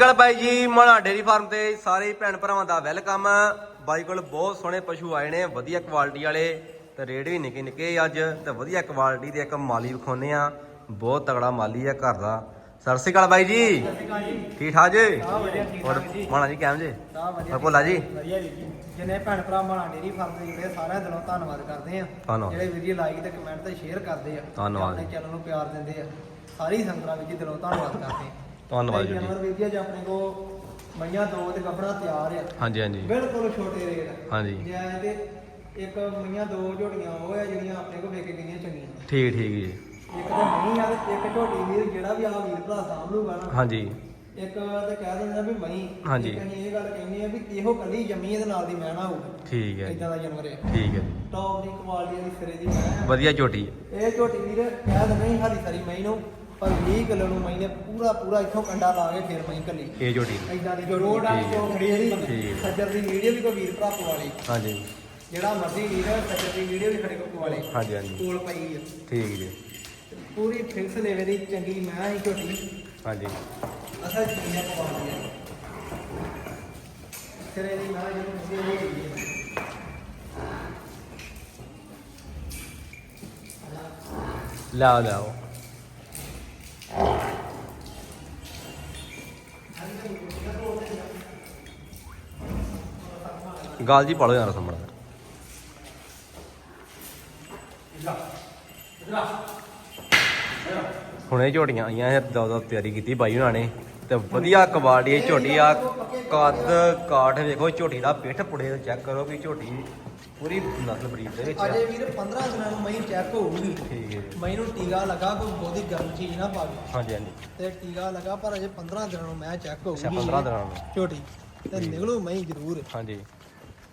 ਚਲ ਬਾਈ ਜੀ ਮਣਾ dairy farm ਤੇ ਸਾਰੇ ਭੈਣ ਭਰਾਵਾਂ ਦਾ ਵੈਲਕਮ। ਬਾਈ ਕੋਲ ਬਹੁਤ ਸੋਹਣੇ ਪਸ਼ੂ ਆਏ ਨੇ ਵਧੀਆ ਕੁਆਲਿਟੀ ਵਾਲੇ ਤੇ ਰੇਟ ਵੀ ਨਿੱਕੇ ਨਿੱਕੇ ਅੱਜ ਤੇ ਵਧੀਆ ਕੁਆਲਿਟੀ ਦੇ ਇੱਕ ਮਾਲੀ ਵਿਖਾਉਨੇ ਆ। ਬਹੁਤ ਤਗੜਾ ਮਾਲੀ ਆ ਘਰ ਦਾ। ਸਤਿ ਸ਼੍ਰੀ ਅਕਾਲ ਬਾਈ ਜੀ। ਠੀਕ ਠਾਕ ਜੀ? ਹੋਰ। ਮਾਣਾ ਜੀ। ਕਿਵੇਂ ਜੀ? ਹੋਰ ਭੋਲਾ ਜੀ? ਵਧੀਆ ਜੀ। ਜਿੰਨੇ ਭੈਣ ਭਰਾ ਮਾਣਾ ਡੇਰੀ ਫਾਰਮ ਦੇ ਜਿਹੜੇ ਸਾਰਿਆਂ ਦਿਲੋਂ ਧੰਨਵਾਦ ਕਰਦੇ ਆ। ਜਿਹੜੇ ਜੀ ਲਾਈਕ ਤੇ ਕਮੈਂਟ ਤੇ ਸ਼ੇਅਰ ਕਰਦੇ ਆ ਧੰਨਵਾਦ। ਤੇ ਆਪਣੇ ਚੈਨਲ ਨੂੰ ਪਿਆਰ ਦਿੰਦੇ ਆ। ਸਾਰੀ ਸੰਗਤਾਂ ਦਿਲੋਂ ਧੰਨਵਾਦ ਕਰਦੇ ਆ। ਧੰਨਵਾਦ ਜੀ। ਜਾਨਵਰ ਵੀਰ ਜੀ ਆਪਣੇ ਕੋ ਮਈਆਂ ਦੋ ਤੇ ਗੱਭਣਾ ਤਿਆਰ ਆ। ਹਾਂਜੀ ਹਾਂਜੀ। ਬਿਲਕੁਲ ਛੋਟੇ ਰੇਟ। ਹਾਂਜੀ। ਜੈ ਤੇ ਇੱਕ ਮਈਆਂ ਦੋ ਝੋਟੀਆਂ ਉਹ ਆ ਜਿਹੜੀਆਂ ਆਪਣੇ ਕੋ ਵੇਖ ਗਈਆਂ ਚੰਗੀਆਂ ਠੀਕ ਠੀਕ ਜੀ। ਇੱਕ ਤੇ ਮਈ ਆ ਤੇ ਇੱਕ ਝੋਟੀ ਵੀਰ ਜਿਹੜਾ ਵੀ ਆ ਵੀਰ ਭਰਾ ਸਾਂਭ ਲੂਗਾ ਨਾ। ਹਾਂਜੀ। ਇੱਕ ਤੇ ਕਹਿ ਦਿੰਦਾ ਵੀ ਮਈ। ਹਾਂਜੀ। ਅਸੀਂ ਇਹ ਗੱਲ ਕਹਿੰਦੇ ਆ ਵੀ ਇਹੋ ਕੱਲੀ ਜੰਮੀ ਇਹਦੇ ਨਾਲ ਦੀ ਮਹਿਣਾ ਹੋਊ। ਠੀਕ ਹੈ ਇਦਾਂ ਦਾ ਜਾਨਵਰ ਹੈ ਠੀਕ ਹੈ ਟੌਪ ਦੀ ਕੁਆਲਿਟੀ ਦੀ ਸਿਰੇ ਦੀ ਵਧੀਆ ਝੋਟੀ। ਹੈ ਇਹ ਝੋਟੀ ਵੀਰ ਕਹਿ ਦਿੰਦੇ ਹਰੀ ਸਾਰੀ ਮਈ ਨੂੰ ਪਰ 20 ਕਿਲੋ ਨੂੰ ਨੇ ਪੂਰਾ ਪੂਰਾ ਇੱਥੋਂ ਕੰਡਾ ਲਾ ਕੇ ਫੇਰ ਮਈ ਕੱਲੀ ਇਹ ਝੋਟੀ ਇਦਾਂ ਦੀ ਰੋਡ ਆ। ਤੋਂ ਖੜੀ ਜਿਹੜੀ। ਸੱਜਰ ਦੀ ਵੀਡੀਓ ਵੀ ਕੋ ਵੀਰ ਭਰਾ ਪਵਾਲੀ ਹਾਂਜੀ। ਜਿਹੜਾ ਮਰਜ਼ੀ ਵੀਰ ਸੱਜਰ ਦੀ ਵੀਡੀਓ ਵੀ ਖੜੇ ਕੋ ਪਵਾਲੇ ਹਾਂਜੀ ਹਾਂਜੀ। ਕੋਲ ਪਈ ਹੈ ਠੀਕ ਜੀ। ਪੂਰੀ ਫਿਕਸ ਲੈਵੇ ਦੀ ਚੰਗੀ ਮੈਂ ਹੀ ਝੋਟੀ। ਹਾਂਜੀ। ਅਸਲ ਚੀਜ਼ਾਂ ਪਵਾਉਂਦੀ ਹੈ ਸਿਰੇ ਦੀ ਮੈਂ ਜਿਹਨੂੰ ਤੁਸੀਂ ਉਹ ਹੋਈ ਹੈ ਗਾਲ ਜੀ ਪਾਲੋ ਯਾਰ ਸਾਹਮਣੇ। ਹੁਣੇ ਝੋਟੀਆਂ ਆਈਆਂ ਹੈ ਦੋ ਦੋ ਤਿਆਰੀ ਕੀਤੀ ਬਾਈ ਉਹਨਾਂ ਨੇ ਤੇ ਵਧੀਆ ਕੁਆਲਿਟੀ ਦੀ ਝੋਟੀ ਆ। ਕੱਦ ਕਾਠ ਵੇਖੋ ਝੋਟੀ ਦਾ ਪਿੱਠ ਪੁੜੇ ਚੈੱਕ ਕਰੋ ਵੀ ਝੋਟੀ ਪੂਰੀ ਨਸਲ ਬਰੀਡ ਦੇ ਵਿੱਚ ਆ। ਅਜੇ ਵੀਰ 15 ਦਿਨਾਂ ਨੂੰ ਮਈ ਚੈੱਕ ਹੋਊਗੀ। ਠੀਕ ਹੈ। ਮਈ ਨੂੰ ਟੀਕਾ ਲੱਗਾ ਕੋਈ ਬਹੁਤੀ ਗਰਮ ਚੀਜ਼ ਨਾ ਪਾਵੇ ਹਾਂਜੀ ਹਾਂਜੀ। ਤੇ ਟੀਕਾ ਲੱਗਾ ਪਰ ਅਜੇ 15 ਦਿਨਾਂ ਨੂੰ ਮੈਂ ਚੈੱਕ ਹੋਊਗੀ ਅੱਛਾ 15 ਦਿਨਾਂ ਨੂੰ। ਝੋਟੀ। ਤੇ ਨਿਕਲੂ ਮਈ ਜ਼ਰੂਰ। ਹਾਂਜੀ।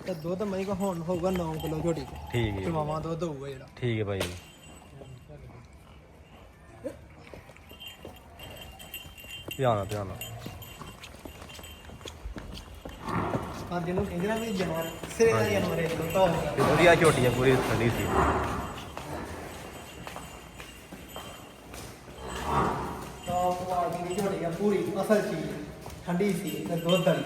ਤੇ ਦੁੱਧ ਮਈ ਕੋ ਹੁਣ ਹੋਊਗਾ 9 ਕਿਲੋ ਝੋਟੀ ਠੀਕ ਹੈ। ਚਵਾਵਾਂ ਦੁੱਧ ਹੋਊਗਾ ਜਿਹੜਾ। ਠੀਕ ਹੈ ਭਾਈ ਧਿਆਨ ਧਿਆਨ ਹਾਂ ਜਿਹਨੂੰ ਕਹਿੰਦੇ ਨਾ ਵੀ ਜਾਨਵਰ ਸਿਰੇ ਦਾ ਜਾਨਵਰ ਹੈ ਜਦੋਂ ਧੋ ਤੇ ਵਧੀਆ ਝੋਟੀ ਆ ਪੂਰੀ ਠੰਡੀ ਸੀ। ਟੌਪ ਕੁਆਲਿਟੀ ਦੀ ਝੋਟੀ ਆ ਪੂਰੀ ਅਸਲ ਚੀਜ਼ ਠੰਡੀ ਸੀ ਤੇ ਦੁੱਧ ਵਾਲੀ।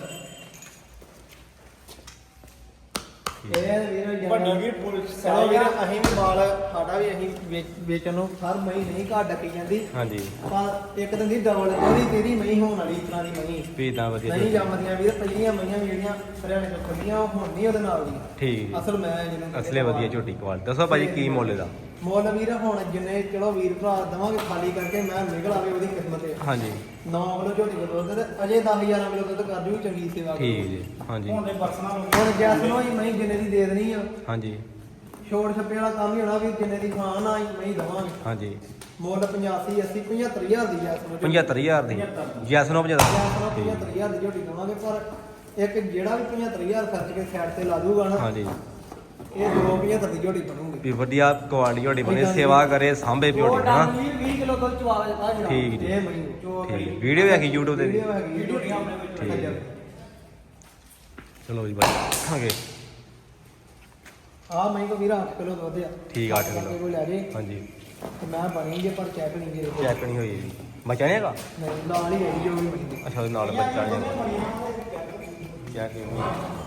ਇਹ ਵੀਰ ਵੱਡੀ ਵੀ ਪੂਰੀ ਚਲੋ ਵੀਰ ਅਸੀਂ ਵੀ ਮਾਲ ਸਾਡਾ ਵੀ ਅਸੀਂ ਵੇਚ- ਵੇਚਣ ਨੂੰ ਹਰ ਮਈ ਨਹੀਂ ਘਾਟ ਡੱਕੀ ਜਾਂਦੀ। ਹਾਂਜੀ। ਪਰ ਇੱਕ ਦਿਨ ਦੀ ਡਬਲ ਉਹਦੀ ਤੇਰੀ ਮਈ ਹੋਣ ਵਾਲੀ ਇਸ ਤਰ੍ਹਾਂ ਦੀ ਮਈ ਵੀ ਤਾਂ ਵਧੀਆ ਨਹੀਂ ਝੋਟੀ। ਜੰਮਦੀਆਂ ਵੀਰ ਪਹਿਲੀਆਂ ਮਈਆਂ ਵੀ ਜਿਹੜੀਆਂ ਹਰਿਆਣੇ ਤੋਂ ਖੁੱਲੀਆਂ ਉਹ ਹੁਣ ਨਹੀਂ ਉਹਦੇ ਨਾਲ ਦੀ। ਠੀਕ। ਅਸਲ ਮੈਂ ਜਿਹਨੂੰ ਅਸਲੇ ਵਧੀਆ ਝੋਟੀ ਕੁਆਲਿਟੀ। ਦੱਸੋ ਭਾਜੀ ਕੀ ਮੁੱਲ ਇਹਦਾ? ਮੁੱਲ ਵੀਰ ਹੁਣ ਜਿੰਨੇ ਚਲੋ ਵੀਰ ਭਰਾ ਦਵਾਂਗੇ ਖਾਲੀ ਕਰਕੇ ਮੈਂ ਨਿਕਲ ਆਵੇ ਉਹਦੀ ਕਿਸਮਤ ਹੈ ਹਾਂਜੀ। 9 ਕਿਲੋ ਝੋਟੀ ਦਾ ਦੁੱਧ ਤੇ ਅਜੇ 10 11 ਕਿਲੋ ਦੁੱਧ ਕਰ ਜੂ ਚੰਗੀ ਸੇਵਾ ਕਰੂ। ਠੀਕ ਜੀ ਹਾਂਜੀ। ਹੁਣ ਦੇ ਪਰਸਨਲ ਹੁਣ ਜੈਸ ਨੂੰ ਹੀ ਮੈਂ ਜਿੰਨੇ ਦੀ ਦੇ ਦੇਣੀ ਆ। ਹਾਂਜੀ। ਛੋੜ ਛੱਪੇ ਵਾਲਾ ਕੰਮ ਹੀ ਹੋਣਾ ਵੀ ਜਿੰਨੇ ਦੀ ਖਾਣ ਆ ਮੈਂ ਹੀ ਦਵਾਂਗੇ। ਹਾਂਜੀ। ਮੁੱਲ 85 80 75000 ਦੀ ਜੈਸ ਨੂੰ 75000 ਦੀ। ਜੈਸ ਨੂੰ 75 ਜੈਸ ਨੂੰ ਠੀਕ। 75000 ਦੀ ਝੋਟੀ ਦਵਾਂਗੇ ਪਰ ਇੱਕ ਜਿਹੜਾ ਵੀ 75000 ਖਰਚ ਕੇ ਸਾਈਡ ਤੇ ਲਾ ਦੂਗਾ ਨਾ ਹਾਂਜੀ। ਇਹ 275 ਦੀ ਝੋਟੀ ਬਣੂਗੀ। ਵੀ ਵਧੀਆ ਕੁਆਲਿਟੀ ਝੋਟੀ ਬਣੇ ਸੇਵਾ ਕਰੇ ਸਾਂਭੇ ਝੋਟੀ ਹਾਂ। 20 ਕਿਲੋ ਦੁੱਧ ਚਵਾ ਦਿੱਤਾ ਜਰਾ ਠੀਕ ਜੀ। ਇਹ ਠੀਕ। ਵੀਡੀਓ ਹੈਗੀ YouTube ਤੇ ਵੀ। ਵੀਡੀਓ ਹੈਗੀ ਝੋਟੀਆਂ ਆਪਣੇ ਠੀਕ। ਹੈ। ਚਲੋ ਜੀ ਬਾਈ ਹਾਂਜੀ ਆ ਮੈਂ ਕੋ ਵੀਰਾ 8 ਕਿਲੋ ਦੁੱਧ ਆ। ਠੀਕ, ਅੱਠ ਕਿਲੋ। ਕੋਈ ਲੈ ਜੇ। ਹਾਂਜੀ। ਤੇ ਮੈਂ ਬਣੀ ਜੇ ਪਰ ਚੈੱਕ ਨਹੀਂ ਜੇ ਚੈੱਕ ਨਹੀਂ ਹੋਈ ਜੀ। ਬਚਾ ਨਹੀਂ ਹੈਗਾ? ਨਹੀਂ ਨਾਲ ਹੀ ਆਈ ਜੋ ਵੀ ਬਣੀ। ਅੱਛਾ ਉਹਦੇ ਨਾਲ ਬੱਚਾ ਨਹੀਂ ਹੈਗਾ ਚੈੱਕ ਨਹੀਂ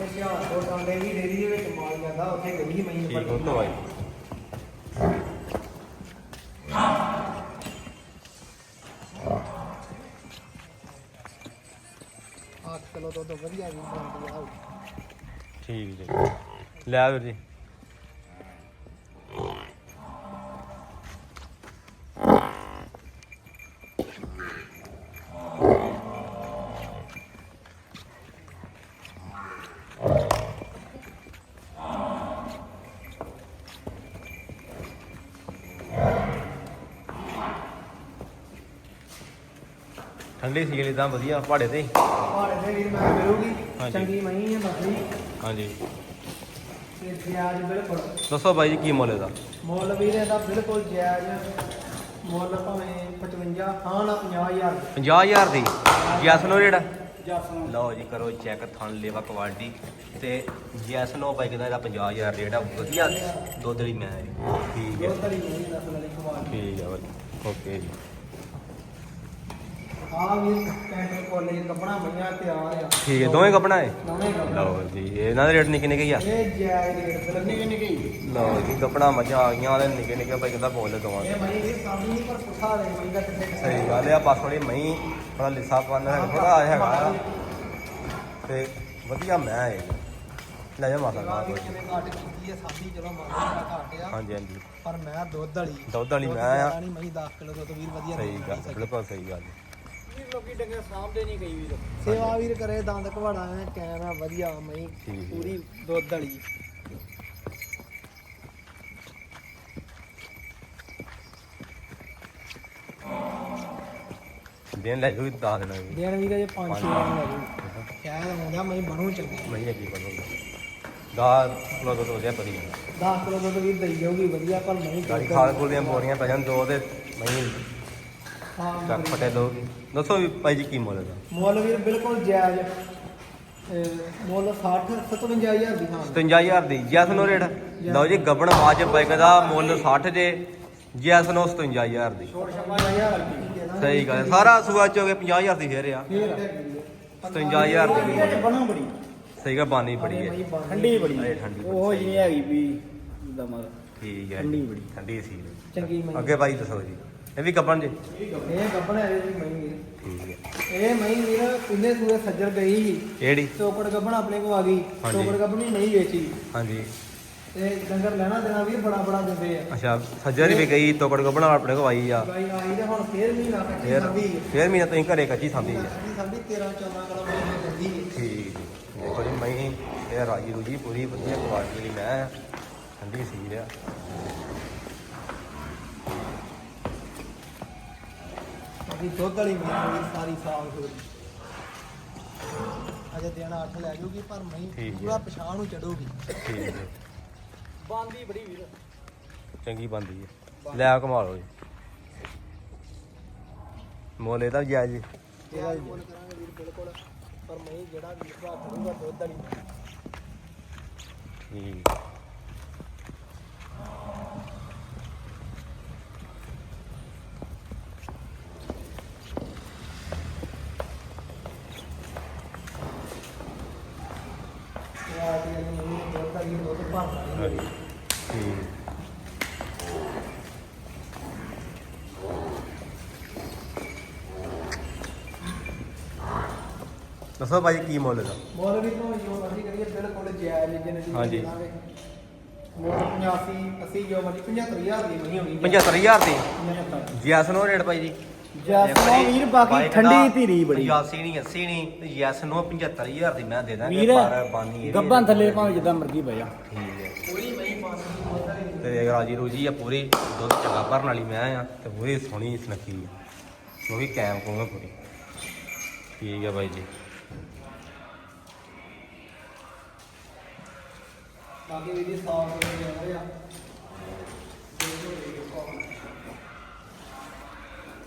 ਇਹ ਸਿਆਲ ਤੋਂ ਟਾਂਡੇ ਵੀ ਡੇਰੀ ਦੇ ਵਿੱਚ ਮਾਲ ਜਾਂਦਾ ਉੱਥੇ ਗਈ ਮੈਂ ਠੀਕ ਹੋ ਤੋਂ ਬਾਈ ਅੱਠ ਕਿਲੋ ਦੁੱਧ ਵਧੀਆ ਵੀ ਬਣਦੀ ਆ। ਠੀਕ ਜੀ। ਲੈ ਵੀਰ ਜੀ। ਠੰਡੀ ਸੀ ਲਈ ਤਾਂ ਵਧੀਆ ਪਹਾੜੇ ਤੇ ਪਹਾੜੇ ਦੇ ਵੀਰ ਮੈਂ ਮਿਲੂਗੀ। ਚੰਗੀ ਮਹੀਂ ਹੈ ਬਸਲੀ ਹਾਂਜੀ। ਤੇ ਜਾਇਜ਼ ਬਿਲਕੁਲ। ਦੱਸੋ ਬਾਈ ਜੀ ਕੀ ਮੁੱਲ ਇਹਦਾ? ਮੁੱਲ ਵੀਰ ਇਹਦਾ ਬਿਲਕੁਲ ਜਾਇਜ਼ ਮੁੱਲ ਭਾਵੇਂ 55 ਹਾਂ ਨਾ 50000 50000 ਦੀ? ਜੈਸ ਨੋ ਜਿਹੜਾ ਜੱਸ ਨੂੰ ਲਓ ਜੀ ਕਰੋ ਚੈੱਕ ਥਣ ਲੇਵਾ ਕੁਆਲਿਟੀ ਤੇ ਜੈਸ ਨੋ ਬਾਈਕ ਦਾ ਇਹਦਾ 50000 ਰੇਟ ਆ। ਵਧੀਆ। ਦੁੱਧ ਲਈ ਮੈਂ ਠੀਕ ਹੈ। ਦੁੱਧ ਵਾਲੀ ਮਹੀਂ ਨਸਲ ਵਾਲੀ ਕਮਾਲ ਠੀਕ ਹੈ ਓਕੇ ਜੀ। ਆ ਵੀ ਕੈਂਟਰ ਕਾਲਜ ਕੱਪੜਾ ਮਈਆਂ ਤਿਆਰ ਆ ਠੀਕ ਹੈ ਦੋਵੇਂ ਕੱਪਣਾ ਹੈ? ਦੋਵੇਂ ਕੱਪੜਾ। ਲਓ ਜੀ ਇਹਨਾਂ ਦੇ ਰੇਟ ਨਿੱਕੇ ਨਿੱਕੇ ਹੀ ਆ। ਇਹ ਜਾਇਜ਼ ਰੇਟ ਤੇ ਲੱਗੀ ਕਿੰਨੀ ਗਈ ਲਓ ਜੀ ਕੱਪਣਾ ਮੱਝਾਂ ਆ ਗਈਆਂ ਉਹਦੇ ਨਿੱਕੇ ਨਿੱਕੇ ਭਾਈ ਕਹਿੰਦਾ ਬੋਲ ਦਵਾਂਗੇ ਇਹ ਮਈ ਇਹ ਸਾਡੀ ਨਹੀਂ ਪਰ ਪੁੱਠਾ ਦੇ ਮਈ ਦਾ ਕਿੱਥੇ ਸਹੀ ਗੱਲ ਆ ਬਸ ਥੋੜੀ ਮਹੀਂ ਥੋੜਾ ਲਿਸਾ ਪਾਣ ਥੋੜਾ ਆ ਹੈਗਾ। ਤੇ ਵਧੀਆ ਮੈਂ ਹੈ ਲੈ ਜਾ ਮਾਤਾ ਘੱਟ ਕੀਤੀ ਹੈ ਸਾਡੀ ਚਲੋ ਦਾ ਘੱਟ ਆ ਹਾਂਜੀ ਹਾਂਜੀ। ਪਰ ਮੈਂ ਦੁੱਧ ਵਾਲੀ। ਦੁੱਧ ਵਾਲੀ ਮੈਂ ਆ। ਨਹੀਂ ਮਈ 10 ਕਿਲੋ ਦੁੱਧ ਵੀਰ ਵਧੀਆ ਸਹੀ ਗੱਲ ਬਿਲਕੁਲ ਸਹੀ ਗੱਲ। ਵੀਰ ਲੋਕੀ ਡੰਗੇ ਸਾਹਮਣੇ ਨਹੀਂ ਗਈ ਵੀਰ। ਸੇਵਾ ਵੀਰ ਕਰੇ ਦੰਦ ਘਵਾੜਾ ਐ ਕੈਮਰਾ ਵਧੀਆ ਮਈ। ਪੂਰੀ ਦੁੱਧ ਵਾਲੀ। ਦਿਨ ਲੈ ਜੂਗੀ ਦੱਸ ਦੇਣਾ ਜੀ। ਦੇਣ ਵੀਰ ਜੇ 5 6 ਦਿਨ ਲੱਗੂ ਸ਼ਾਇਦ ਆਉਂਦਾ ਮਈ ਬਣੂ ਚੰਗੀ। ਮਹੀਂ ਕੀ ਬਣੂਗਾ ਦਾ ਲੋ ਦੋ ਵਧੀਆ ਪਰੀ 10 ਕਿਲੋ ਦੁੱਧ ਵੀਰ ਦੇਈ ਜਾਊਗੀ ਵਧੀਆ ਪਰ ਮਈ ਗਾੜੀ ਖਾਲ ਖੁਲ ਦੀਆਂ ਬੋਰੀਆਂ ਪੈ ਜਾਣ ਦੋ ਤੇ ਮਹੀਂ ਹਾਂ। ਚੱਕ ਫਟੇ ਦੋਗੀ। ਦੱਸੋ ਵੀ ਭਾਈ ਜੀ ਕੀ ਮੁੱਲ ਦਾ ਮੁੱਲ ਵੀਰ ਬਿਲਕੁਲ ਜਾਇਜ਼ ਅਹ ਮੁੱਲ 60 57000 ਦੀ ਹਾਂ। 57000 ਦੀ। ਜੈਸ ਨੋ ਰੇਟ। ਲਓ ਜੀ ਗੱਬਣ ਬਾਜ ਬਾਈਕ ਦਾ ਮੁੱਲ 60 ਜੇ। ਜੈਸ ਨੋ 57000 ਦੀ। ਛੋੜ ਛਪਾ 1000 ਦੀ ਸਹੀ ਗੱਲ ਹੈ। ਸਾਰਾ ਸੂਆ ਚ ਹੋ ਗਿਆ 50000 ਦੀ ਫੇਰ ਆ। ਫੇਰ 57000 ਦੀ ਵੀ। ਬਣਾ ਬੜੀ ਸਹੀ ਗੱਲ ਬਾਨੀ ਬੜੀ ਹੈ। ਠੰਡੀ ਬੜੀ ਅਰੇ ਠੰਡੀ ਬੜੀ। ਉਹ ਜਿਹੀ ਨਹੀਂ ਹੈਗੀ ਵੀ। ਦਮਾ। ਠੀਕ ਹੈ ਠੰਡੀ ਜੀ। ਬੜੀ। ਠੰਡੀ ਸੀ ਚੰਗੀ ਮਈ ਅੱਗੇ ਭਾਈ ਦੱਸੋ ਜੀ। ਇਹ ਵੀ ਗੱਬਣ ਜੀ। ਇਹ ਗੱਬਣ ਹੈ ਜੀ ਮਈ ਵੀਰ। ਠੀਕ ਹੈ। ਇਹ ਮਈ ਵੀਰ ਕਿੰਨੇ ਸੂਏ ਸੱਜਰ ਗਈ ਸੀ। ਕਿਹੜੀ? ਚੋਕੜ ਗੱਬਣ ਆਪਣੇ ਕੋ ਆ ਗਈ। ਹਾਂਜੀ। ਚੋਕੜ ਗੱਬਣੀ ਨਹੀਂ ਵੇਚੀ। ਹਾਂਜੀ। ਤੇ ਡੰਗਰ ਲੈਣਾ ਦੇਣਾ ਵੀਰ ਬੜਾ ਬੜਾ ਦਿੰਦੇ ਆ। ਅੱਛਾ ਸੱਜਰ ਵੀ ਗਈ ਤੋਕੜ ਗੱਬਣ ਆਪਣੇ ਕੋ ਆਈ ਆ। ਗਾਈ ਆਈ ਤੇ ਹੁਣ ਫੇਰ ਵੀ ਨਾ ਕੱਚੀ ਫੇਰ ਸੰਭੀ ਫੇਰ ਮਹੀਨਾ ਤੁਸੀਂ ਘਰੇ ਕੱਚੀ ਸੰਭੀ ਆ। ਕੱਚੀ ਸੰਭੀ 13 14 ਕਿਲੋ ਮਈ ਦਿੰਦੀ ਹੈ ਠੀਕ ਦੇਖੋ ਜੀ ਮੈਂ ਇਹ ਰਾਜੀ ਰੂਜੀ ਪੂਰੀ ਵਧੀਆ ਕੁਆਲਿਟੀ ਦੀ ਮੈਂ ਠੰਡੀ ਸੀ ਰਿਆ ਅਭੀ ਦੁੱਧ ਵਾਲੀ ਵੀਰ ਸਾਰੀ ਸਾਫ਼ ਹੋ ਅਜੇ ਦੇਣਾ 8 ਲੈ ਜੂਗੀ ਪਰ ਮਈ ਠੀਕ ਹੈ। ਪੂਰਾ ਪਛਾਣ ਨੂੰ ਚੜੂਗੀ। ਠੀਕ ਹੈ। ਬਾਂਦੀ ਬੜੀ ਵੀਰ। ਚੰਗੀ ਬੰਦੀ ਹੈ। ਲੈ ਆ ਕਮਾ ਲਓ ਜੀ ਮੁੱਲ ਜਾਇਜ਼ ਜੀ। ਇਹਦਾ ਵੀ ਮੁੱਲ ਕਰਾਂਗੇ ਵੀਰ ਬਿਲਕੁਲ ਪਰ ਮਈ ਜਿਹੜਾ ਵੀਰ ਭਰਾ ਕਰੂਗਾ ਦੁੱਧ ਵਾਲੀ। ਠੀਕ ਇਹ ਆ ਕੇ ਮਈ ਦੁੱਧ ਵਾਲੀ ਦੁੱਧ ਭਰਦਾ ਹਾਂਜੀ ਠੀਕ ਦੱਸੋ ਭਾਈ ਕੀ ਮੁੱਲ ਦਾ ਮੁੱਲ ਵੀ ਤੋਂ ਜੋ ਮਰਜ਼ੀ ਕਰੀਏ ਬਿਲਕੁਲ ਜਾਇਜ਼ ਜਿੰਨੇ ਦੀ ਹਾਂਜੀ। ਮੁੱਲ 85 80 ਜੋ ਮਰਜ਼ੀ 75000 ਦੀ ਨਹੀਂ ਹੋਣੀ 75000 ਦੀ? 75 ਜੈਸ ਨੋ ਰੇਟ ਭਾਈ ਜੀ। ਜੈਸਨੋ ਵੀਰ ਬਾਕੀ ਠੰਡੀ ਧੀਰੀ ਬੜੀ। 85 ਨਹੀਂ 80 ਨਹੀਂ ਤੇ ਜੈਸ ਨੋ 75000 ਦੀ ਮੈਂ ਦੇ ਦਾਂਗੇ ਵੀਰ ਪਰ ਬਾਨੀ ਇਹ ਗੱਬਾਂ ਥੱਲੇ ਭਾਵੇਂ ਜਿੱਦਾਂ ਮਰਜ਼ੀ ਪੈ ਜਾ। ਠੀਕ ਹੈ। ਕੋਈ ਮਈ ਪਾਣੀ ਤੇ ਰਾਜੀ ਰੂਜੀ ਆ ਪੂਰੀ ਦੁੱਧ ਚੰਗਾ ਭਰਨ ਵਾਲੀ ਮੈਂ ਆ ਤੇ ਪੂਰੀ ਸੋਹਣੀ ਸੁਨੱਖੀ ਆ। ਉਹ ਵੀ ਕੈਮ ਕੋਗਾ ਪੂਰੀ। ਠੀਕ ਹੈ ਬਾਈ ਜੀ। ਬਾਕੀ ਵੀ ਦੀ ਸਾਫ਼ ਹੋ ਜਾਂਦੇ ਆ।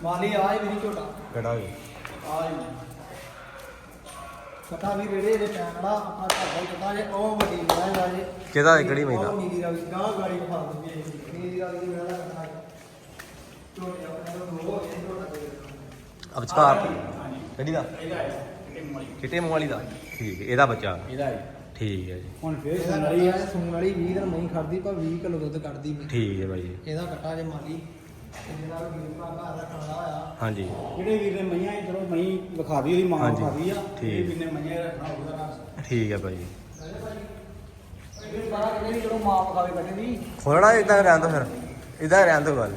ਮਾਲੀ ਆਏ ਵੀ ਨਹੀਂ ਝੋਟਾ। ਕਿਹੜਾ ਵੀ ਆਏ ਪਤਾ ਵੀ ਰੇੜੇ ਦੇ ਪੈਣ ਵਾਲਾ ਆਪਾਂ ਘਰ ਦਾ ਪਤਾ ਜੇ ਉਹ ਵੱਡੀ ਮੈਂ ਵਾਜੇ ਕਿਹਦਾ ਇਹ ਕਿਹੜੀ ਮਹਿੰਦਾ? ਉਹ ਨੀਲੀ ਰਵੀ ਗਾਂ ਗਾੜੀ ਖਾ ਦੂਗੀ ਇਹ ਨੀਲੀ ਰਵੀ ਦੀ ਮੈਂ ਲਾ ਕਥਾ ਝੋਟੇ ਆਪਣੇ ਨੂੰ ਹੋ ਗਏ ਝੋਟਾ ਦੇ ਦੇਣਾ। ਅਵਚਕਾਰ ਕਿਹੜੀ ਦਾ? ਚਿੱਟੇ ਮੂੰਹ ਵਾਲੀ ਦਾ। ਠੀਕ ਹੈ ਇਹਦਾ ਬੱਚਾ। ਇਹਦਾ ਠੀਕ ਹੈ ਜੀ। ਹੁਣ ਫੇਰ ਸੁਣ ਰਹੀ ਕੱਟਾ ਸੂਣ ਵਾਲੀ 20 ਦਿਨ ਨਹੀਂ ਖੜਦੀ ਪਰ 20 ਕਿਲੋ ਦੁੱਧ ਕੱਢਦੀ ਮੈਂ। ਠੀਕ ਹੈ ਬਾਈ ਜੀ। ਇਹਦਾ ਕੱਟਾ ਜੇ ਮਾਲੀ ਤੇ ਜਿਹੜਾ ਵੀਰ ਭਰਾ ਘਰ ਰੱਖਣ ਵਾਲਾ ਹੋਇਆ ਹਾਂਜੀ। ਜਿਹੜੇ ਵੀਰ ਨੇ ਮਈਆਂ ਚਲੋ ਮਈ ਵਿਖਾਦੀ ਉਹਦੀ ਮਾਂ ਹਾਂਜੀ, ਵਿਖਾਦੀ ਆ ਠੀਕ। ਇਹ ਵੀਰ ਨੇ ਮਈਆਂ ਰੱਖਣਾ ਉਹਦਾ ਰੱਖ ਠੀਕ ਹੈ ਬਾਈ ਜੀ। ਇਹ ਬਾਰਾ ਕਿਹੜੇ ਚਲੋ ਮਾਂ ਵਿਖਾਵੇ ਕੱਢੇ ਦੀ ਖੋਲਣਾ ਇਦਾਂ ਰਹਿਣ ਦੋ ਫਿਰ। ਇਦਾਂ ਰਹਿਣ ਦੋ ਗੱਲ।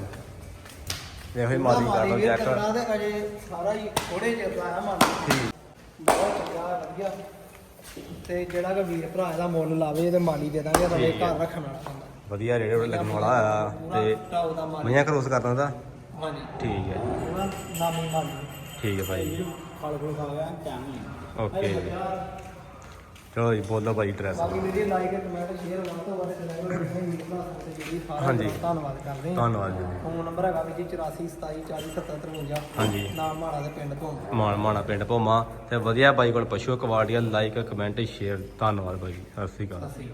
ਦੇਖੋ ਜੀ ਮਾਲੀ ਕਰ ਲਓ ਚੈੱਕ ਕਰਨਾ ਤੇ ਅਜੇ ਸਾਰਾ ਹੀ ਥੋੜੇ ਜਿਹਾ ਲਾਇਆ ਮਾਲੀ ਠੀਕ। ਬਹੁਤ ਚੰਗਾ ਵਧੀਆ। ਤੇ ਜਿਹੜਾ ਕਿ ਵੀਰ ਭਰਾ ਇਹਦਾ ਮੁੱਲ ਲਾਵੇ ਤੇ ਮਾਲੀ ਦੇ ਦਾਂਗੇ ਰਵੇ। ਘਰ ਰੱਖਣ ਵਾਲਾ ਬੰਦਾ। ਵਧੀਆ ਰੇੜੇ ਰੂੜੇ ਲੱਗਣ ਵਾਲਾ ਆ ਤੇ ਟਾਉ ਦਾ ਮਾਲੀ। ਮਈਆਂ ਕਰੋਸ ਕਰਨਾ ਦਾ ਹਾਂਜੀ। ਠੀਕ ਹੈ ਉਹਨਾਂ ਨਾਮੀ ਮਾਲੀ। ਠੀਕ ਹੈ ਭਾਈ ਖਲ ਖਲ ਖਾ ਗਿਆ ਟਾਈਮ ਨਹੀਂ। ਓਕੇ ਚਲੋ ਜੀ ਬੋਲੋ ਭਾਈ ਡਰੈਸ ਬਾਕੀ ਵੀਡੀਓ ਲਾਈਕ ਕਮੈਂਟ ਸ਼ੇਅਰ ਵੱਧ ਤੋਂ ਵੱਧ ਕਰਿਓ ਜਿੰਨੇ ਵੀਰ ਭਰਾ ਤੇ ਜਿਹੜੀ ਸਾਰਾ ਹਾਂਜੀ। ਧੰਨਵਾਦ ਕਰਦੇ ਹਾਂ। ਧੰਨਵਾਦ ਜੀ। ਫੋਨ ਨੰਬਰ ਹੈਗਾ ਵੀ ਜੀ 84 27 40 77 53 ਹਾਂਜੀ। ਨਾਮ ਮਾੜਾ ਦੇ ਪਿੰਡ ਤੋਂ ਮਾਣ ਮਾਣਾ ਪਿੰਡ ਭੋਮਾ ਤੇ ਵਧੀਆ ਬਾਈ ਕੋਲ ਪਸ਼ੂ ਕੁਆਲਟੀ ਲਾਈਕ ਕਮੈਂਟ ਸ਼ੇਅਰ ਧੰਨਵਾਦ ਬਾਈ ਸਤਿ ਸ਼੍ਰੀ ਅਕਾਲ। ਅਸੀਂ